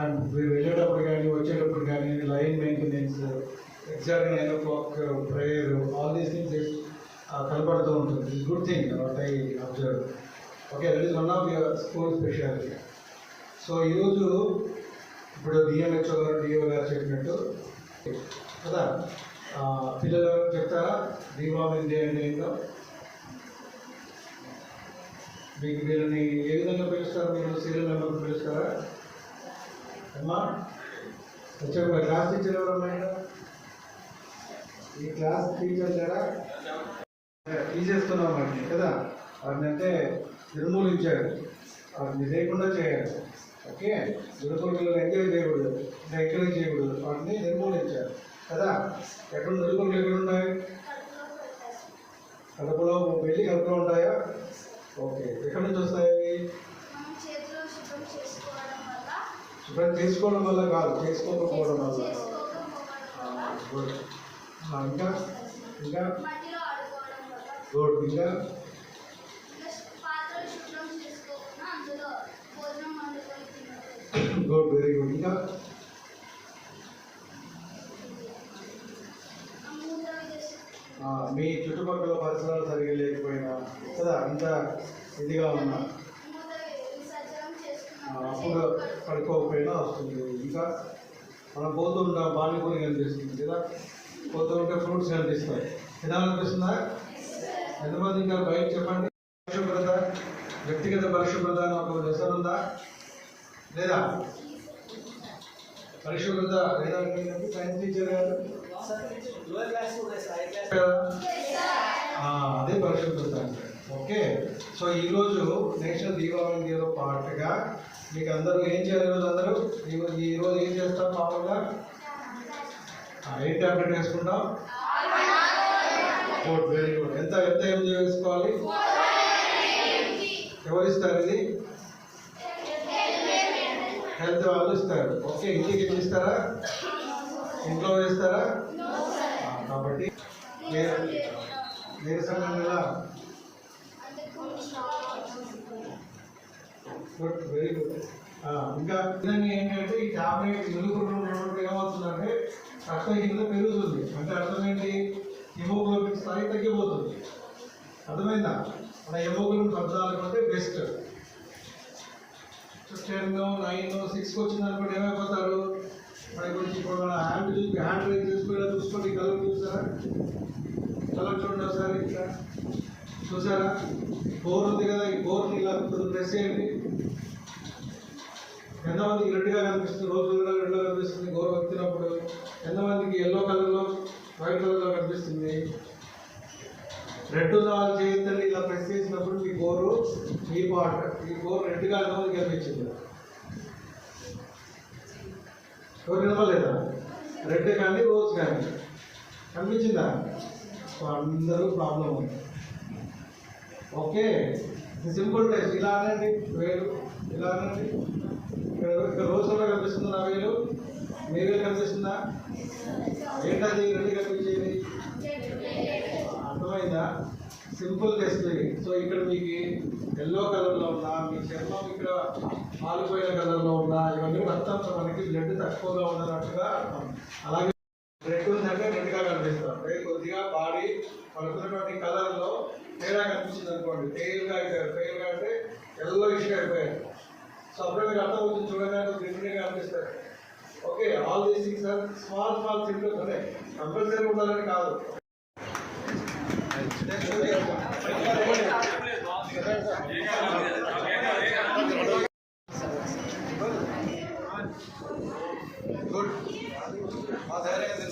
And వెళ్ళేటప్పుడు కానీ వచ్చేటప్పుడు కానీ line maintenance exact nine o'clock prayer all these things కనపడుతూ ఉంటుంది. Good thing what I observe okay that is one of your school speciality so ఈరోజు ఇప్పుడు డిఎంహెచ్ఓ గారు డిఓ గారు చెప్పినట్టు కదా పిల్లలు చెప్తారా? దీపావళి డే అంటే ఏంటో? మీకు వీళ్ళని ఏ విధంగా పిలుస్తారు? మీరు సీరియల్ నెంబర్ పిలుస్తారా? అమ్మా ఒక క్లాస్ టీచర్ ఎవరు ఉన్నాయా? ఈ క్లాస్ టీచర్ లేరా? తీసేస్తున్నాం వాటిని కదా? వాటిని అంటే నిర్మూలించాడు. వాటిని లేకుండా చేయాలి. ఓకే? దుర్గొడుగులు ఎంకరేజ్ చేయకూడదు. ఇంకా ఎంకరేజ్ చేయకూడదు. వాటిని నిర్మూలించారు కదా? ఎక్కడ దుర్గొడుగులు ఎక్కడ ఉన్నాయి? కడుపులో వెళ్ళి కడపలో ఉంటాయా? ఓకే. ఎక్కడి నుంచి వస్తాయి అవి? శుభ్రం చేసుకోవడం వల్ల కాదు చేసుకోకపోవడం వల్ల. ఇంకా ఇంకా గుడ్ ఇంకా. గుడ్ వెరీ గుడ్ ఇంకా. మీ చుట్టుపక్కల పరిసరాలు సరిగా లేకపోయినా కదా ఇంత ఇదిగా ఉన్నా. అప్పుడు పడుకోకపోయినా వస్తుంది. ఇంకా మనం పోతూ ఉంటాం పానీపూరి కనిపిస్తుంది పోతూ ఉంటే ఫ్రూట్స్ కనిపిస్తాయి తినాలనిపిస్తుందా? ఎంతమంది ఇంకా బయట చెప్పండి? పరిశుభ్రత వ్యక్తిగత పరిశుభ్రత అని ఒక దశ ఉందా? లేదా? పరిశుభ్రత లేదా? సైన్స్ టీచర్ గారు? అదే పరిశుభ్రత అంటే ఓకే సో ఈరోజు నేషనల్ దీపావళి డేలో పాటుగా మీకు అందరూ ఏం చేయాలి ఈరోజు అందరూ ఈ- ఏం చేస్తాం మామూలుగా ఏం ట్యాబ్లెట్ వేసుకుంటాం గుడ్ వెరీ గుడ్ ఎంత ఎంత ఏం చేసుకోవాలి ఎవరు ఇస్తారు ఇది హెల్త్ వాళ్ళు ఇస్తారు ఓకే ఇంటికి ఇస్తారా ఇంట్లో వేస్తారా కాబట్టి నీరసంగా ఎలా గుడ్ వెరీ గుడ్ ఇంకా ఇదని ఏంటంటే ఈ టాబ్లెట్ నిలుపుకున్నప్పుడు ఏమవుతుందంటే రక్తం కింద పెరుగుతుంది. అంటే అర్థం ఏంటి? హిమోగ్లోబిన్ స్థాయి తగ్గిపోతుంది. అర్థమైందా? మన హిమోగ్లోబిన్ పద్నాలుగు అంటే బెస్ట్. టెన్ నైన్ సిక్స్కి వచ్చింది అనుకోండి ఏమైపోతారు? మన గురించి ఇప్పుడు మన హ్యాండ్ చూసి హ్యాండ్ రైజ్ చేసుకుని చూసుకోండి. కలర్ చూస్తారా కలర్ చూడండి ఒకసారి. ఇట్లా చూసారా? బోర్ ఉంది కదా ఈ బోర్ని ఇలా ప్రెస్ చేయండి. ఎంతమందికి రెడ్గా కనిపిస్తుంది? రోజు రెడ్గా కనిపిస్తుంది? గోరు వచ్చినప్పుడు ఎంతమందికి ఎల్లో కలర్లో వైట్ కలర్లో కనిపిస్తుంది? రెడ్ ఉన్న చేయొద్దని ఇలా ప్రెస్ చేసినప్పుడు మీ గోరు ఈ పాట ఈ గోరు రెడ్గా ఎంతమందికి కనిపించింది? ఎవరు వినపలేదా రెడ్ కానీ రోజ్ కానీ. కనిపించిందా? అందరూ ప్రాబ్లం ఉంది. ఓకే. సింపుల్ టెస్ట్ ఇలా అనండి. వేలు. ఇలా అనండి. ఇక్కడ ఇక్కడ రోజుల్లో కనిపిస్తుంది నా వేలు. మీ వేలు కనిపిస్తుందా ఏంటది రెండు కనిపించేది? అర్థమైందా? సింపుల్ టెస్ట్ సో ఇక్కడ మీకు ఎల్లో కలర్లో ఉన్నా మీ చర్మం ఇక్కడ పాలిపోయిన కలర్లో ఉన్నా ఇవన్నీ మొత్తం మనకి బ్లడ్ తక్కువగా ఉన్నట్టుగా అర్థం. అలాగే రెడ్ ఉందంటే రెడ్గా కనిపిస్తాం అంటే కొద్దిగా బాడీ పడుతున్నటువంటి కలర్ తేడాగా అనిపించింది అనుకోండి ఫెయిల్గా అయిపోయారు ఫెయిల్గా అంటే ఎల్లో ఇష్యూ అయిపోయారు సో అప్పుడే మీరు అర్థమవుతుంది చూడడానికి డిఫరెంట్గా అనిపిస్తారు okay all these things are small small symptoms అనే కంపల్సరీ ఉండాలని కాదు గుడ్ మా ధైర్యం